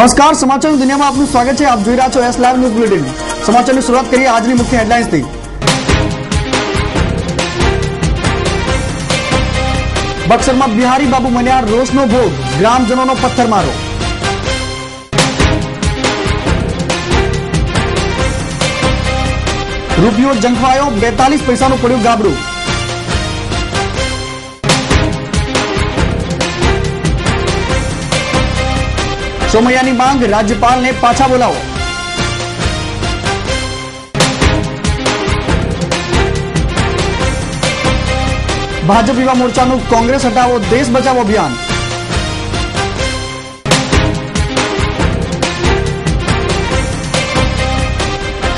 નમસ્કાર, સમાચાર દુનિયામાં આપનું સ્વાગત છે. આપ જોઈ રહ્યા છો એસ લાઈવ ન્યૂઝ બુલેટિન સમાચારની શરૂઆત કરીએ આજની મુખ્ય હેડલાઇન્સથી. બક્સરમાં બિહારી બાબુ મન્યા રોષનો ભોગ. ગ્રામજનોનો પથ્થરમારો. રૂપિયો જંખવાયો બેતાલીસ પૈસાનું પડ્યું ગાબડું. સોમૈયાની માંગ, રાજ્યપાલને પાછા બોલાવો. ભાજપ યુવા મોરચાનું કોંગ્રેસ હટાવો, દેશ બચાવો અભિયાન.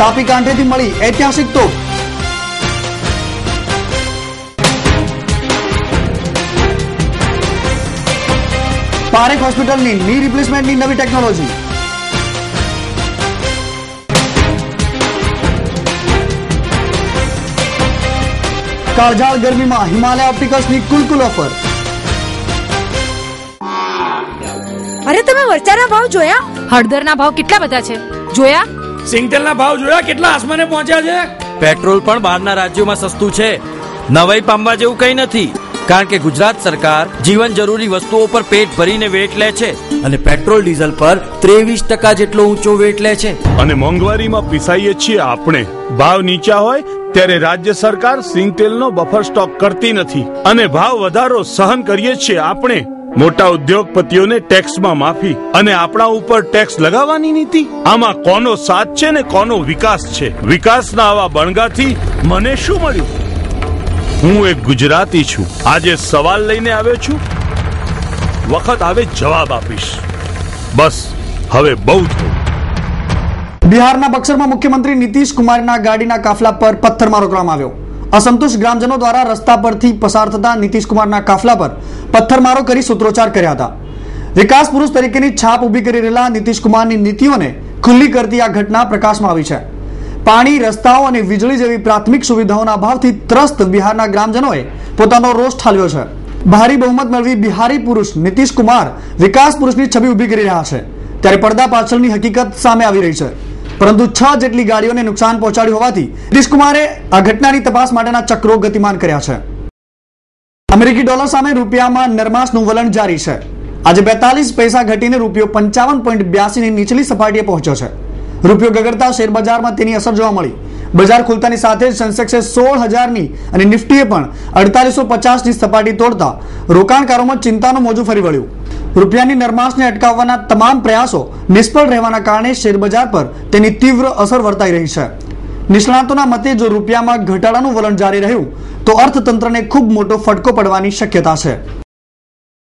તાપી કાંઠેથી મળી ઐતિહાસિક તોપ. પારેખ હોસ્પિટલની ની રિપ્લેસમેન્ટની નવી ટેકનોલોજી કાળઝાળ ગરમીમાં હિમાલય ઓપ્ટિકલ્સની કુલકુલ ઓફર અરે તમે મરચાના ભાવ જોયા? હળદરના ભાવ કેટલા બધા છે? જોયા? સિંગતેલના ભાવ જોયા? કેટલા આસમાને પહોંચ્યા છે? પેટ્રોલ પણ બહારના રાજ્યોમાં સસ્તું છે. નવાઈ પામવા જેવું કંઈ નથી. કારણ કે ગુજરાત સરકાર જીવન જરૂરી વસ્તુઓ પર પેટ ભરીને વેટ લે છે અને પેટ્રોલ, ડીઝલ પર ત્રેવીસ ટકા જેટલો ઊંચો વેટ લે છે. અને મોંઘવારીમાં પીસાઈએ છીએ આપણે. ભાવ નીચા હોય ત્યારે રાજ્ય સરકાર સિંગતેલનો બફર સ્ટોક કરતી નથી. અને ભાવ વધારો સહન કરીએ છીએ આપણે. મોટા ઉદ્યોગપતિઓને ટેક્સમાં માફી અને આપણા ઉપર ટેક્સ લગાવવાની નીતિ. આમાં કોનો સાથ છે ને કોનો વિકાસ છે? વિકાસના આવા બણગાથી મને શું મળ્યું? હું એક ગુજરાતી છું. આજે સવાલ લઈને આવ્યો છું. વખત આવે જવાબ આપીશ. બસ, હવે બહુ થયું બિહારના બક્સરમાં મુખ્યમંત્રી નીતિશ કુમારના ગાડીના કાફલા પર પથ્થરમારો કરવામાં આવ્યો. અસંતુષ્ટ ગ્રામજનો દ્વારા રસ્તા પરથી પસાર થતા નીતિશ કુમારના કાફલા પર પથ્થરમારો કરી સૂત્રોચ્ચાર કર્યા હતા. વિકાસ પુરુષ તરીકેની છાપ ઊભી કરી રહેલા નીતિશ કુમારની નીતિઓને ખુલ્લી કરતી આ ઘટના પ્રકાશમાં આવી છે. પાણી, રસ્તાઓ અને વીજળી જેવી પ્રાથમિક સુવિધાઓના અભાવથી ત્રસ્ત બિહારના ગ્રામજનોએ પોતાનો રોષ ઠાલવ્યો છે. ભારી બહુમત મેળવી બિહારી પુરુષ નીતિશ કુમાર વિકાસ પુરુષની છબી ઊભી કરી રહ્યા છે. ત્યારે પડદા પાછળની હકીકત સામે આવી રહી છે. પરંતુ છ જેટલી ગાડીઓને નુકસાન પહોંચાડ્યું હોવાથી નીતિશ કુમારે આ ઘટનાની તપાસ માટેના ચક્રો ગતિમાન કર્યા છે. અમેરિકી ડોલર સામે રૂપિયામાં નરમાસનું વલણ જારી છે. આજે બેતાલીસ પૈસા ઘટીને રૂપિયો પંચાવન પોઈન્ટ બ્યાસીની નીચલી સપાટીએ પહોંચ્યો છે. રૂપિયો ગગડતા શેરબજારમાં તેની અસર જોવા મળી. બજાર ખુલતાની સાથે જ સેન્સેક્સે સોળ હજારની અને નિફ્ટીએ પણ અડતાલીસો પચાસની સપાટી તોડતા રોકાણકારોમાં ચિંતાનું મોજું ફરી વળ્યું. રૂપિયાની નરમાશને અટકાવવાના તમામ પ્રયાસો નિષ્ફળ રહેવાના કારણે શેરબજાર પર તેની તીવ્ર અસર વર્તાઈ રહી છે. નિષ્ણાતોના મતે, જો રૂપિયામાં ઘટાડાનું વલણ જારી રહ્યું, તો અર્થતંત્રને ખૂબ મોટો ફટકો પડવાની શક્યતા છે.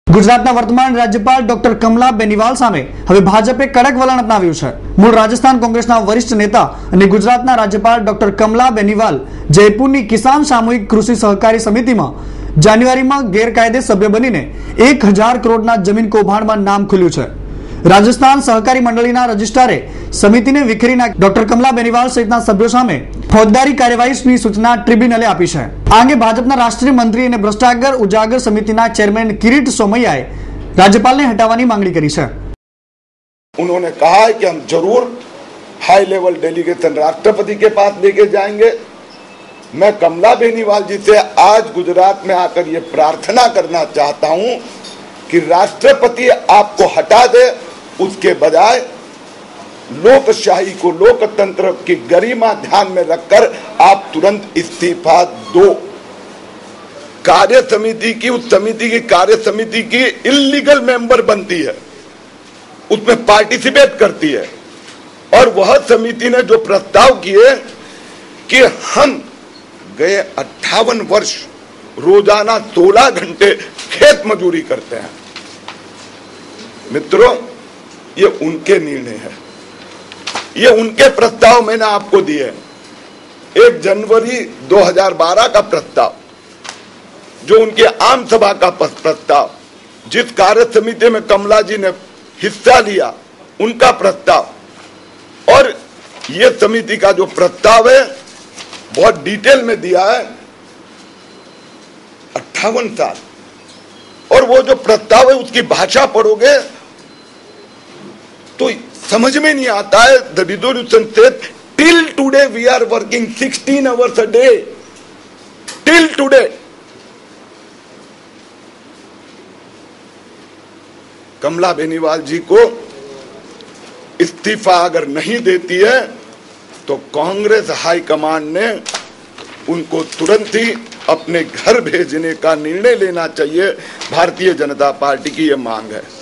ગુજરાતના વર્તમાન રાજ્યપાલ ડોક્ટર કમલા બેનિવાલ સામે હવે ભાજપે કડક વલણ અપનાવ્યું છે. મૂળ રાજસ્થાન કોંગ્રેસના વરિષ્ઠ નેતા અને ગુજરાતના રાજ્યપાલ ડોક્ટર કમલા બેનિવાલ જયપુરની કિસાન સામૂહિક કૃષિ સહકારી સમિતિમાં જાન્યુઆરીમાં ગેરકાયદે સભ્ય બનીને એક હજાર કરોડના જમીન કૌભાંડમાં નામ ખુલ્યું છે. રાજસ્થાન સહકારી મંડળીના રજિસ્ટ્રારે સમિતિને વિખેરી નાખી ડોક્ટર કમલા બેનિવાલ સહિતના સભ્યો સામે ફોજદારી કાર્યવાહીની સૂચના ટ્રિબ્યુનલે આપી છે આ અંગે ભાજપના રાષ્ટ્રીય મંત્રી અને ભ્રષ્ટાચાર ઉજાગર સમિતિના ચેરમેન કિરીટ સોમૈયાએ રાજ્યપાલને હટાવવાની માંગણી કરી છે उन्होंने कहा है कि हम जरूर हाई लेवल डेलीगेशन राष्ट्रपति के पास लेके जाएंगे मैं कमला बेनीवाल जी से आज गुजरात में आकर ये प्रार्थना करना चाहता हूं कि राष्ट्रपति आपको हटा दे उसके बजाय लोकशाही को लोकतंत्र की गरिमा ध्यान में रखकर आप तुरंत इस्तीफा दो। कार्य समिति की, उस समिति की कार्य समिति की इलीगल मेंबर बनती है। उसमें पार्टिसिपेट करती है। और वह समिति ने जो प्रस्ताव किए कि हम गए अट्ठावन वर्ष रोज़ाना 16 घंटे खेत मजूरी करते हैं। मित्रों ये उनके निर्णय है। ये उनके प्रस्ताव मैंने आपको दिए एक जनवरी 2012 का प्रस्ताव, जो उनके आम सभा का प्रस्ताव, जिस कार्य समिति में कमला जी ने हिस्सा लिया, उनका प्रस्ताव। और ये समिति का जो प्रस्ताव है, बहुत डिटेल में दिया है, अट्ठावन साल। और वो जो प्रस्ताव है, उसकी भाषा पढ़ोगे तो समझ में नहीं आता है the resolution till today we are working 16 hours a day till today Kamla Beniwal ji को इस्तीफा अगर नहीं देती है तो कांग्रेस हाईकमान ने उनको तुरंत ही अपने घर भेजने का निर्णय लेना चाहिए। भारतीय जनता पार्टी की यह मांग है।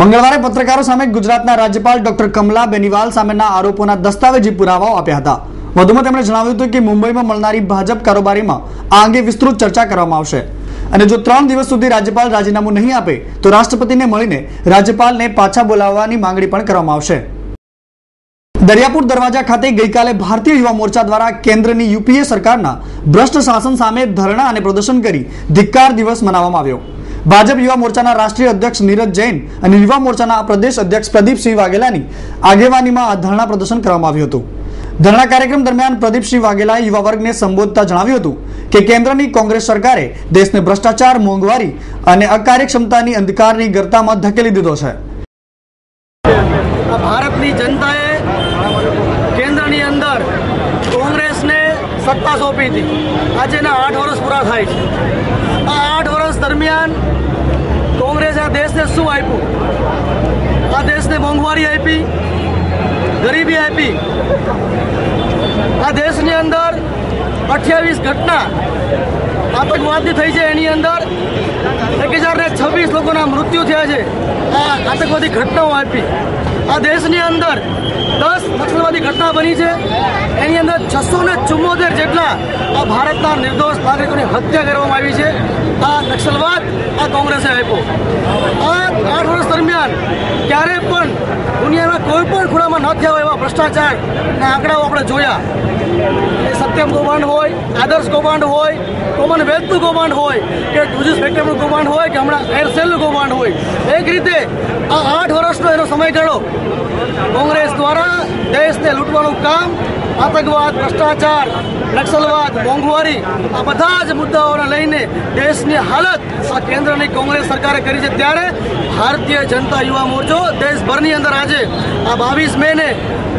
મંગળવારે પત્રકારો સામે ગુજરાતના રાજ્યપાલ ડોક્ટર કમલા બેનીવાલ સામેના આરોપોના દસ્તાવેજી પુરાવાઓ આપ્યા હતા. વધુમાં તેમણે જણાવ્યું હતું કે મુંબઈમાં મળનારી ભાજપ કારોબારીમાં આ અંગે વિસ્તૃત ચર્ચા કરવામાં આવશે. અને જો ત્રણ દિવસ સુધી રાજ્યપાલ રાજીનામું નહીં આપે, તો રાષ્ટ્રપતિને મળીને રાજ્યપાલને પાછા બોલાવવાની માંગણી પણ કરવામાં આવશે. દરિયાપુર દરવાજા ખાતે ગઈકાલે ભારતીય યુવા મોરચા દ્વારા કેન્દ્રની યુપીએ સરકારના ભ્રષ્ટ શાસન સામે ધરણા અને પ્રદર્શન કરી ધિક્કાર દિવસ મનાવવામાં આવ્યો. ભાજપ યુવા મોરચાના રાષ્ટ્રીય અધ્યક્ષ નીરજ જૈન અને યુવા મોરચાના પ્રદેશ અધ્યક્ષ પ્રદીપસિંહ વાઘેલાની આગેવાનીમાં આ ધરણા પ્રદર્શન કરવામાં આવ્યું હતું. ધરણા કાર્યક્રમ દરમિયાન પ્રદીપસિંહ વાઘેલાએ યુવા વર્ગને સંબોધતા જણાવ્યું હતું કે કેન્દ્રની કોંગ્રેસ સરકારે દેશને ભ્રષ્ટાચાર મોંઘવારી અને અકાર્યક્ષમતાની અંધકારની ગર્તામાં ધકેલી દીધો છે. ભારતની જનતાએ કેન્દ્રની અંદર કોંગ્રેસને સત્તા સોંપી હતી આજે એના આઠ વર્ષ પૂરા થાય છે. આ આઠ વર્ષ દરમિયાન કોંગ્રેસે આ દેશને શું આપ્યું? આ દેશને મોંઘવારી આપી, ગરીબી આપી. આ દેશની અંદર અઠ્યાવીસ ઘટના આતંકવાદની થઈ છે. એની અંદર એક હજાર ને છવ્વીસ લોકોના મૃત્યુ થયા છે. આ આતંકવાદી ઘટનાઓ આપી. આ દેશની અંદર દસ નક્સલવાદી ઘટના બની છે. એની અંદર છસો ને ચુમ્મોતેર જેટલા આ ભારતના નિર્દોષ નાગરિકોની હત્યા કરવામાં આવી છે. આ નક્સલવાદ આ કોંગ્રેસે આપ્યો. આ આઠ વર્ષ દરમિયાન ક્યારે પણ દુનિયાના કોઈ પણ ખૂણામાં ન થયા હોય એવા ભ્રષ્ટાચારના આંકડાઓ આપણે જોયા. એ સત્યમ કૌભાંડ હોય, આદર્શ કૌભાંડ હોય કોમનવેલ્થનું કૌભાંડ હોય, કે ટુરિસ્ટ ફેક્ટરીનું કૌભાંડ હોય, કે હમણાં એરસેલનું કૌભાંડ હોય. એક રીતે આ આઠ વર્ષનો એનો સમયગાળો કોંગ્રેસ દ્વારા દેશને લૂંટવાનું કામ આતંકવાદ ભ્રષ્ટાચાર, નક્સલવાદ, મોંઘવારી, આ બધા જ મુદ્દાઓને લઈને દેશની હાલત આ કેન્દ્રની કોંગ્રેસ સરકારે કરી છે. ત્યારે ભારતીય જનતા યુવા મોરચો દેશભરની અંદર આજે આ બાવીસ મેને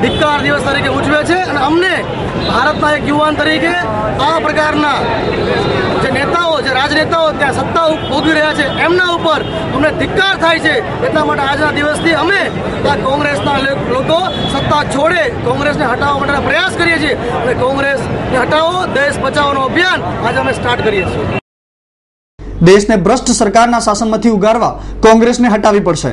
ધિક્કાર દિવસ તરીકે ઉજવે છે. અને અમને ભારતના એક યુવાન તરીકે આ પ્રકારના જે નેતાઓ જે રાજનેતાઓ ત્યાં સત્તા ભોગવી રહ્યા છે, એમના ઉપર અમને ધિક્કાર થાય છે. એટલા માટે આજના દિવસથી અમે કોંગ્રેસના લોકો સત્તા છોડે કોંગ્રેસને હટાવવા માટેના પ્રયાસ કરીએ છીએ અને કોંગ્રેસને હટાવો, દેશ બચાવવાનું અભિયાન આજે અમે સ્ટાર્ટ કરીએ છીએ. દેશને ભ્રષ્ટ સરકારના શાસનમાંથી ઉગારવા કોંગ્રેસને હટાવી પડશે.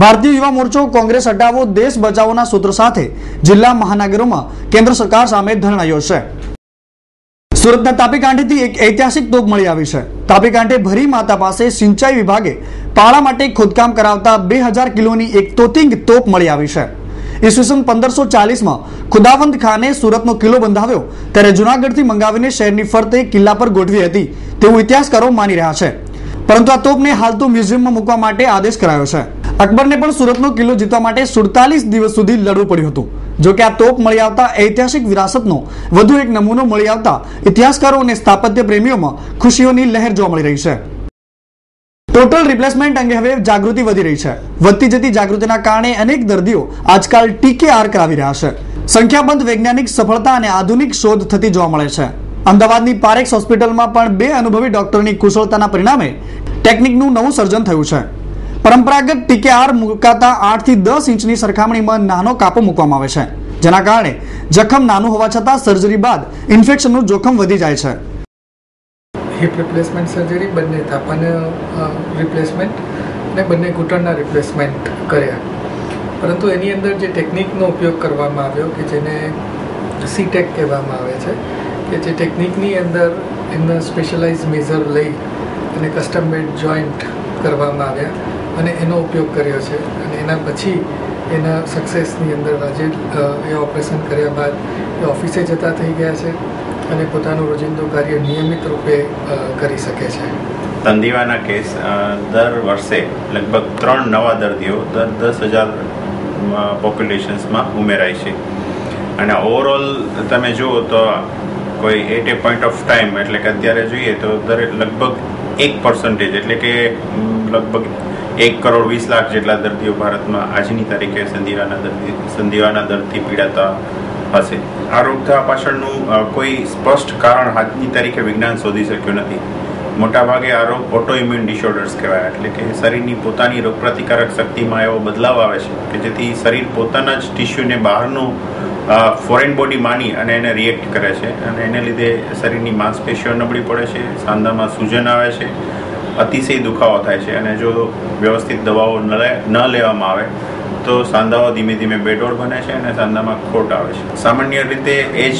ભારતીય યુવા મોરચો કોંગ્રેસ હટાવો, દેશ બચાવોના સૂત્ર સાથે જિલ્લા મહાનગરોમાં કેન્દ્ર સરકાર સામે ધરણા યોજશે. સુરતના તાપી એક ઐતિહાસિક તોપ મળી આવી છે. તાપી ભરી માતા પાસે સિંચાઈ વિભાગે પાળા માટે ખોદકામ કરાવતા બે હજાર કિલોની એક તોતિંગ તોપ મળી આવી છે. ઈસવીસન પંદરસો ચાલીસમાં ખુદાવંદ ખાને સુરતનો કિલ્લો બંધાવ્યો. ત્યારે જુનાગઢથી મંગાવીને શહેરની ફરતે કિલ્લા પર ગોઠવી હતી તેવું ઇતિહાસકારો માની રહ્યા છે. પરંતુ આ તોપને હાલ તો મ્યુઝિયમમાં મૂકવા માટે આદેશ કરાયો છે. અકબરને પણ સુરતનો કિલ્લો જીતવા માટે સુડતાલીસ દિવસ સુધી લડવું પડ્યું હતું. જો કે આ તોપ મળી આવતા ઐતિહાસિક વિરાસતનો વધુ એક નમૂનો મળી આવતા ઇતિહાસકારો અને સ્થાપત્ય પ્રેમીઓમાં ખુશીઓની લહેર જોવા મળી રહી છે. ટોટલ રિપ્લેસમેન્ટ અંગે હવે જાગૃતિ વધી રહી છે. વધતી જતી જાગૃતિના કારણે અનેક દર્દીઓ આજકાલ ટીકેઆર કરાવી રહ્યા છે. સંખ્યાબંધ વૈજ્ઞાનિક સફળતા અને આધુનિક શોધ થતી જોવા મળે છે. અમદાવાદની પારેક્સ હોસ્પિટલમાં પણ બે અનુભવી ડોક્ટરની કુશળતાના પરિણામે ટેકનિકનું નવું સર્જન થયું છે. પરંપરાગત ટીકેઆર મુકાતા આઠથી દસ ઇંચની સરખામણીમાં નાનો કાપો મૂકવામાં આવે છે, જેના કારણે જખમ નાનું હોવા છતાં સર્જરી બાદ ઇન્ફેક્શનનું જોખમ વધી જાય છે. હિપ રિપ્લેસમેન્ટ સર્જરી બંને થાપાને રિપ્લેસમેન્ટ ને બંને ઘૂંટણના રિપ્લેસમેન્ટ કર્યા. પરંતુ એની અંદર જે ટેકનિકનો ઉપયોગ કરવામાં આવ્યો કે જેને સીટેક કહેવામાં આવે છે, કે જે ટેકનિકની અંદર એમના સ્પેશિયલાઇઝ મેઝર લઈ અને કસ્ટમ મેડ જોઈન્ટ કરવામાં આવ્યા અને એનો ઉપયોગ કર્યો છે. અને એના પછી એના સક્સેસની અંદર આજે એ ઓપરેશન કર્યા બાદ એ ઓફિસે જતા થઈ ગયા છે અને પોતાનું રોજિંદુ કાર્ય નિયમિત રૂપે કરી શકે છે. તંદીવાના કેસ દર વર્ષે લગભગ ત્રણ નવા દર્દીઓ દર દસ હજાર પોપ્યુલેશન્સમાં ઉમેરાય છે. અને ઓવરઓલ તમે જુઓ તો કોઈ at a point of time એટલે કે અત્યારે જોઈએ તો દરેક લગભગ એક પર્સન્ટેજ એટલે કે લગભગ એક કરોડ વીસ લાખ જેટલા દર્દીઓ ભારતમાં આજની તારીખે સંધિવાના દર્દી સંધિવાના દર્દથી પીડાતા હશે. આ રોગતા પાછળનું કોઈ સ્પષ્ટ કારણ આજની તારીખે વિજ્ઞાન શોધી શક્યું નથી. મોટાભાગે આ રોગ ઓટોઇમ્યુન ડિસઓર્ડર્સ કહેવાય, એટલે કે શરીરની પોતાની રોગપ્રતિકારક શક્તિમાં એવો બદલાવ આવે છે કે જેથી શરીર પોતાના જ ટિશ્યુને બહારનું ફોરેન બોડી માની અને એને રિએક્ટ કરે છે. અને એને લીધે શરીરની માંસપેશીઓ નબળી પડે છે, સાંધામાં સૂજન આવે છે અતિશય દુખાવો થાય છે અને જો વ્યવસ્થિત દવાઓ ન લેવામાં આવે, તો સાંધાઓ ધીમે ધીમે બેડોળ બને છે અને સાંધામાં ખોટ આવે છે. સામાન્ય રીતે એ જ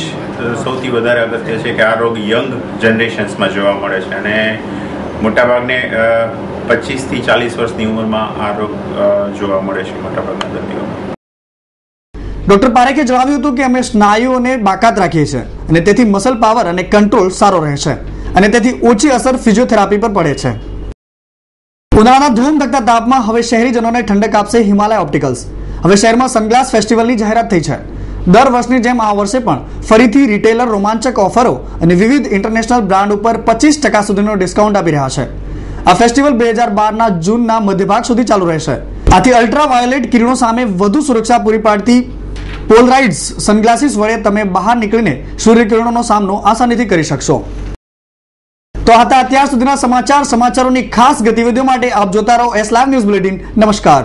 સૌથી વધારે અગત્ય છે કે આ રોગ યંગ જનરેશન્સમાં જોવા મળે છે અને મોટાભાગને પચીસથી ચાલીસ વર્ષની ઉંમરમાં આ રોગ જોવા મળે છે મોટાભાગના દર્દીઓમાં. ડોક્ટર પારેખે જણાવ્યું હતું કે અમે સ્નાયુઓને બાકાત રાખીએ છીએ અને તેથી મસલ પાવર અને કંટ્રોલ સારો રહે છે. અને તેથી ઓછી અસર ફિઝિયોથેરાપી પર પડે છે. ઉનાળાના ધૂમ ધકતા તાપમાં હવે શહેરીજનોને ઠંડક આપશે હિમાલય ઓપ્ટિકલ્સ. હવે શહેરમાં સનગ્લાસ ફેસ્ટિવલની જાહેરાત થઈ છે. દર વર્ષની જેમ આ વર્ષે પણ ફરીથી રિટેલર રોમાંચક ઓફરો અને વિવિધ ઇન્ટરનેશનલ બ્રાન્ડ ઉપર પચીસ ટકા સુધીનો ડિસ્કાઉન્ટ આપી રહ્યા છે. આ ફેસ્ટિવલ બે હજાર બારના જૂનના મધ્યભાગ સુધી ચાલુ રહેશે. આથી અલ્ટ્રા વાયોલેટ કિરણો સામે વધુ સુરક્ષા પૂરી પાડતી પોલરાઇડ્સ, સનગ્લાસીસ વડે તમે બહાર નીકળીને સૂર્યકિરણોનો સામનો આસાનીથી કરી શકશો. તો હતા અત્યાર સુધીના સમાચાર, સમાચારોની ખાસ ગતિવિધિઓ માટે આપ જોતા રહો એસ લાઈવ ન્યૂઝ બુલેટિન નમસ્કાર.